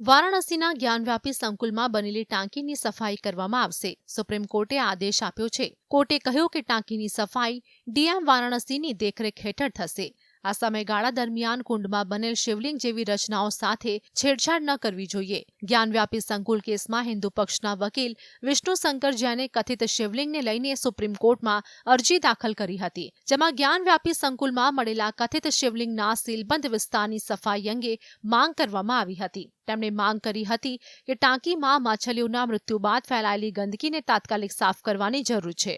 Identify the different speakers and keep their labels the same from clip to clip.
Speaker 1: વારાણસીના જ્ઞાનવ્યાપી સંકુલમાં બનેલી ટાંકીની સફાઈ કરવામાં આવશે. સુપ્રીમ કોર્ટે આદેશ આપ્યો છે. કોર્ટે કહ્યું કે ટાંકીની સફાઈ ડીએમ વારાણસીની દેખરેખ હેઠળ થશે. આ સમયગાળા દરમિયાન કુંડમાં બનેલ શિવલિંગ જેવી રચનાઓ સાથે છેડછાડ ન કરવી જોઈએ. જ્ઞાનવ્યાપી સંકુલ કેસમાં હિન્દુ પક્ષના વકીલ વિષ્ણુ શંકર જૈને કથિત શિવલિંગને લઈને સુપ્રીમ કોર્ટમાં અરજી દાખલ કરી હતી, જેમાં જ્ઞાનવ્યાપી સંકુલમાં મળેલા કથિત શિવલિંગના સીલબંધ વિસ્તારની સફાઈ અંગે માંગ કરવામાં આવી હતી. તેમણે માંગ કરી હતી કે ટાંકીમાં માછલીઓના મૃત્યુ બાદ ફેલાયેલી ગંદકીને તાત્કાલિક સાફ કરવાની જરૂર છે.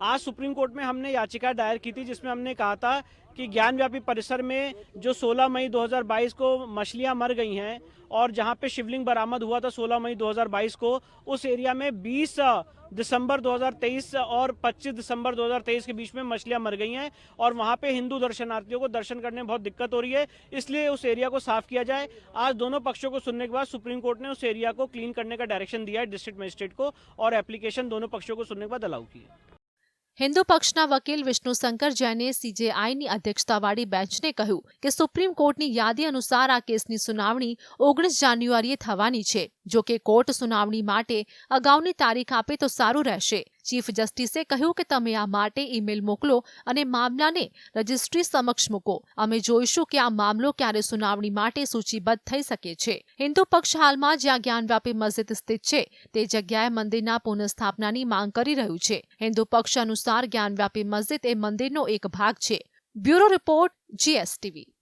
Speaker 2: आज सुप्रीम कोर्ट में हमने याचिका दायर की थी, जिसमें हमने कहा था कि ज्ञान व्यापी परिसर में जो 16 मई 2022 को मछलियाँ मर गई हैं और जहाँ पे शिवलिंग बरामद हुआ था 16 मई 2022 को, उस एरिया में 20 दिसंबर 2023 और 25 दिसंबर 2023 के बीच में मछलियाँ मर गई हैं और वहाँ पे हिंदू दर्शनार्थियों को दर्शन करने में बहुत दिक्कत हो रही है, इसलिए उस एरिया को साफ़ किया जाए। आज दोनों पक्षों को सुनने के बाद सुप्रीम कोर्ट ने उस एरिया को क्लीन करने का डायरेक्शन दिया है, डिस्ट्रिक्ट मजिस्ट्रेट को, और एप्लीकेशन दोनों पक्षों को सुनने के बाद अलाउ की है।
Speaker 1: હિન્દુ પક્ષના વકીલ વિષ્ણુ શંકર જૈને સીજેઆઈની અધ્યક્ષતાવાળી બેન્ચને કહ્યું કે સુપ્રીમ કોર્ટની યાદી અનુસાર આ કેસની સુનાવણી ઓગણીસ જાન્યુઆરીએ થવાની છે. જો કે કોર્ટ સુનાવણી માટે અગાઉની તારીખ આપે તો સારું રહેશે. ચીફ જસ્ટિસે કહ્યું કે તમે આ માટે ઈમેલ મોકલો અને મામલાને રજિસ્ટ્રી સમક્ષ મૂકો. અમે જોઈશું કે આ મામલો ક્યારે સુનાવણી માટે સૂચિબદ્ધ થઈ શકે છે. હિન્દુ પક્ષ હાલમાં જ્યાં જ્ઞાનવ્યાપી મસ્જિદ સ્થિત છે, તે જગ્યાએ મંદિરના પુનઃસ્થાપનાની માંગ કરી રહ્યું છે. હિન્દુ પક્ષ અનુસાર જ્ઞાનવ્યાપી મસ્જિદ એ મંદિરનો એક ભાગ છે. Bureau report, GSTV.